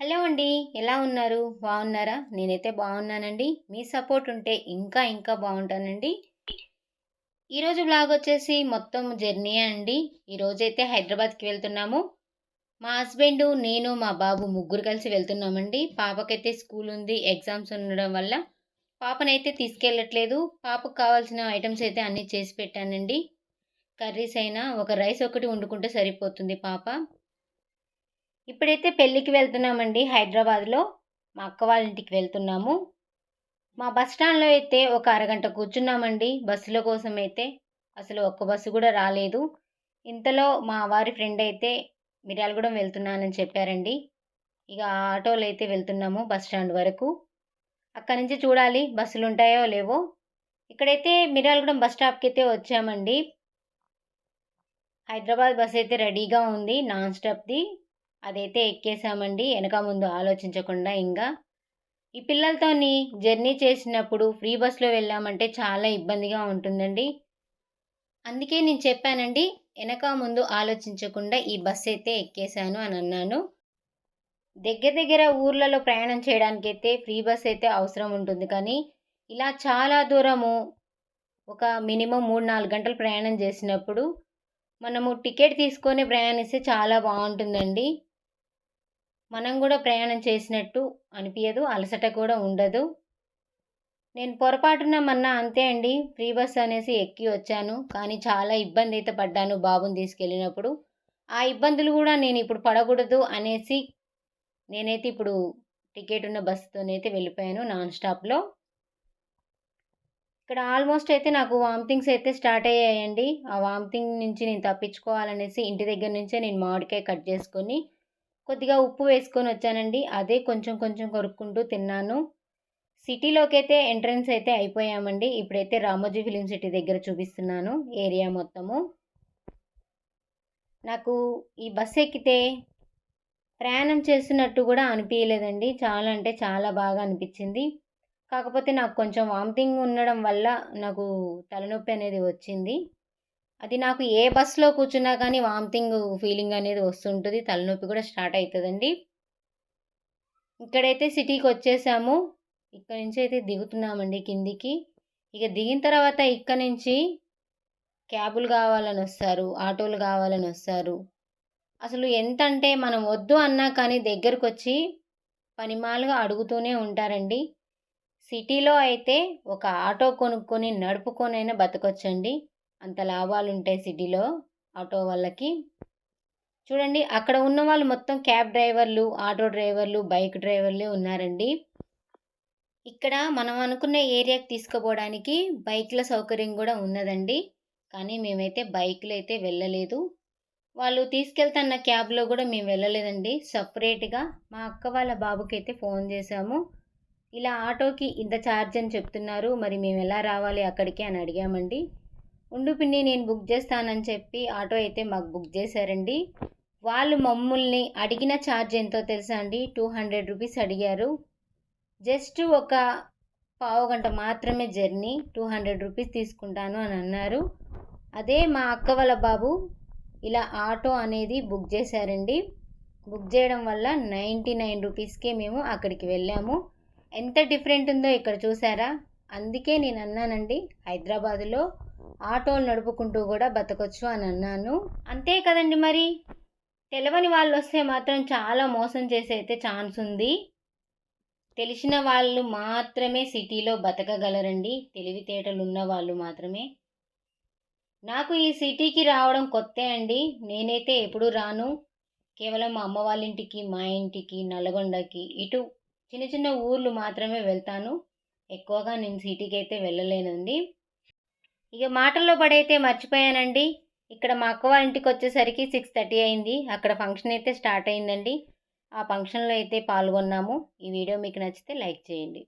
Hello అండి ఎలా ఉన్నారు? బాగున్నారా? నేనైతే బాగున్నానండి. మీ సపోర్ట్ ఉంటే ఇంకా ఇంకా బాగుంటానండి. ఈరోజు బ్లాగ్ వచ్చేసి మొత్తం జర్నీ అండి. ఈరోజైతే హైదరాబాద్కి వెళ్తున్నాము. మా హస్బెండ్ నేను మా బాబు ముగ్గురు కలిసి వెళ్తున్నామండి. పాపకైతే స్కూల్ ఉంది ఎగ్జామ్స్ ఉండడం వల్ల. పాపనైతే తీసుకెళ్ళట్లేదు. పాపకు కావాల్సిన ఐటమ్స్ అయితే అన్నీ చేసి పెట్టానండి. కర్రీస్ అయినా ఒక రైస్ ఒకటి వండుకుంటే సరిపోతుంది పాప. ఇప్పుడైతే పెళ్ళికి వెళ్తున్నామండి హైదరాబాద్లో. మా అక్క వాళ్ళ ఇంటికి వెళ్తున్నాము. మా బస్ స్టాండ్లో అయితే ఒక అరగంట కూర్చున్నామండి బస్సుల కోసం అయితే. అసలు ఒక్క బస్సు కూడా రాలేదు. ఇంతలో మా వారి ఫ్రెండ్ అయితే మిర్యాలగూడెం వెళ్తున్నానని చెప్పారండి. ఇక ఆటోలు ఆటోలో అయితే వెళ్తున్నాము బస్ స్టాండ్ వరకు. అక్కడి నుంచి చూడాలి బస్సులు ఉంటాయో లేవో. ఇక్కడైతే మిర్యాలగూడెం బస్ స్టాప్కి అయితే వచ్చామండి. హైదరాబాద్ బస్ అయితే రెడీగా ఉంది నాన్ స్టాప్ది. అదైతే ఎక్కేసామండి. వెనక ముందు ఆలోచించకుండా ఇంకా ఈ పిల్లలతోని జర్నీ చేసినప్పుడు ఫ్రీ బస్లో వెళ్ళామంటే చాలా ఇబ్బందిగా ఉంటుందండి. అందుకే నేను చెప్పానండి వెనక ముందు ఆలోచించకుండా ఈ బస్ అయితే ఎక్కేసాను అని అన్నాను. దగ్గర దగ్గర ఊర్లలో ప్రయాణం చేయడానికి అయితే ఫ్రీ బస్ అయితే అవసరం ఉంటుంది. కానీ ఇలా చాలా దూరము ఒక మినిమం మూడు నాలుగు గంటలు ప్రయాణం చేసినప్పుడు మనము టికెట్ తీసుకొని ప్రయాణిస్తే చాలా బాగుంటుందండి. మనం కూడా ప్రయాణం చేసినట్టు అనిపించదు అలసట కూడా ఉండదు. నేను పొరపాటున మొన్న అంతే అండి ఫ్రీ బస్ అనేసి ఎక్కి వచ్చాను. కానీ చాలా ఇబ్బంది అయితే పడ్డాను బాబుని తీసుకెళ్ళినప్పుడు. ఆ ఇబ్బందులు కూడా నేను ఇప్పుడు పడకూడదు అనేసి నేనైతే ఇప్పుడు టికెట్ ఉన్న బస్సుతోనైతే వెళ్ళిపోయాను నాన్ స్టాప్లో. ఇక్కడ ఆల్మోస్ట్ అయితే నాకు వామిటింగ్స్ అయితే స్టార్ట్ అయ్యాయండి. ఆ వామిటింగ్ నుంచి నేను తప్పించుకోవాలనేసి ఇంటి దగ్గర నుంచే నేను మామిడికాయ కట్ చేసుకొని కొద్దిగా ఉప్పు వేసుకొని వచ్చానండి. అదే కొంచెం కొంచెం కొరుక్కుంటూ తిన్నాను. సిటీలోకి అయితే ఎంట్రన్స్ అయితే అయిపోయామండి. ఇప్పుడైతే రామోజీ ఫిలిం సిటీ దగ్గర చూపిస్తున్నాను ఏరియా మొత్తము. నాకు ఈ బస్ ఎక్కితే ప్రయాణం చేస్తున్నట్టు కూడా అనిపించలేదండి చాలా అంటే చాలా బాగా అనిపించింది. కాకపోతే నాకు కొంచెం వామిటింగ్ ఉండడం వల్ల నాకు తలనొప్పి అనేది వచ్చింది. అది నాకు ఏ బస్సులో కూర్చున్నా కానీ వామిటింగ్ ఫీలింగ్ అనేది వస్తుంటుంది. తలనొప్పి కూడా స్టార్ట్ అవుతుందండి ఇక్కడైతే సిటీకి వచ్చేసాము. ఇక్కడ నుంచి అయితే దిగుతున్నామండి కిందికి. ఇక దిగిన తర్వాత ఇక్కడ నుంచి క్యాబులు కావాలని వస్తారు ఆటోలు కావాలని వస్తారు. అసలు ఎంత అంటే మనం వద్దు అన్నా కానీ దగ్గరకు వచ్చి పనిమాలుగా అడుగుతూనే ఉంటారండి. సిటీలో అయితే ఒక ఆటో కొనుక్కొని నడుపుకొనైనా బతకొచ్చండి. అంత లాభాలు ఉంటాయి సిటీలో ఆటో వాళ్ళకి. చూడండి అక్కడ ఉన్న వాళ్ళు మొత్తం క్యాబ్ డ్రైవర్లు ఆటో డ్రైవర్లు బైక్ డ్రైవర్లే ఉన్నారండి. ఇక్కడ మనం అనుకున్న ఏరియాకి తీసుకుపోవడానికి బైక్ల సౌకర్యం కూడా ఉన్నదండి. కానీ మేమైతే బైక్లో అయితే వెళ్ళలేదు. వాళ్ళు తీసుకెళ్తున్న క్యాబ్లో కూడా మేము వెళ్ళలేదండి. సపరేట్గా మా అక్క వాళ్ళ బాబుకి అయితే ఫోన్ చేశాము. ఇలా ఆటోకి ఇంత ఛార్జ్ అని చెప్తున్నారు. మరి మేము ఎలా రావాలి అక్కడికి అని అడిగామండి. ఉండు పిన్ని నేను బుక్ చేస్తానని చెప్పి ఆటో అయితే మాకు బుక్ చేశారండి. వాళ్ళు మమ్మల్ని అడిగిన ఛార్జ్ ఎంతో తెలుసా అండి? టూ హండ్రెడ్ రూపీస్ అడిగారు. జస్ట్ ఒక పావు గంట మాత్రమే జర్నీ టూ హండ్రెడ్ రూపీస్ తీసుకుంటాను అని అన్నారు. అదే మా అక్క వాళ్ళ బాబు ఇలా ఆటో అనేది బుక్ చేశారండి. బుక్ చేయడం వల్ల నైంటీ నైన్ రూపీస్కే మేము అక్కడికి వెళ్ళాము. ఎంత డిఫరెంట్ ఉందో ఇక్కడ చూసారా అందుకే నేను అన్నానండి హైదరాబాదులో ఆటోలు నడుపుకుంటూ కూడా బతకొచ్చు అని అన్నాను. అంతే కదండి మరి? తెలవని వాళ్ళు వస్తే మాత్రం చాలా మోసం చేసే అయితే ఛాన్స్ ఉంది. తెలిసిన వాళ్ళు మాత్రమే సిటీలో బతకగలరండి. తెలివితేటలు ఉన్న వాళ్ళు మాత్రమే. నాకు ఈ సిటీకి రావడం కొత్త అండి. నేనైతే ఎప్పుడు రాను. కేవలం మా అమ్మ వాళ్ళ ఇంటికి మా ఇంటికి నల్గొండకి ఇటు చిన్న చిన్న ఊర్లు మాత్రమే వెళ్తాను. ఎక్కువగా నేను సిటీకి అయితే వెళ్ళలేనండి. ఇక మాటల్లో పడైతే మర్చిపోయానండి. ఇక్కడ మా అక్క వాళ్ళ ఇంటికి వచ్చేసరికి సిక్స్ థర్టీ అయింది. అక్కడ ఫంక్షన్ అయితే స్టార్ట్ అయిందండి. ఆ ఫంక్షన్లో అయితే పాల్గొన్నాము. ఈ వీడియో మీకు నచ్చితే లైక్ చేయండి.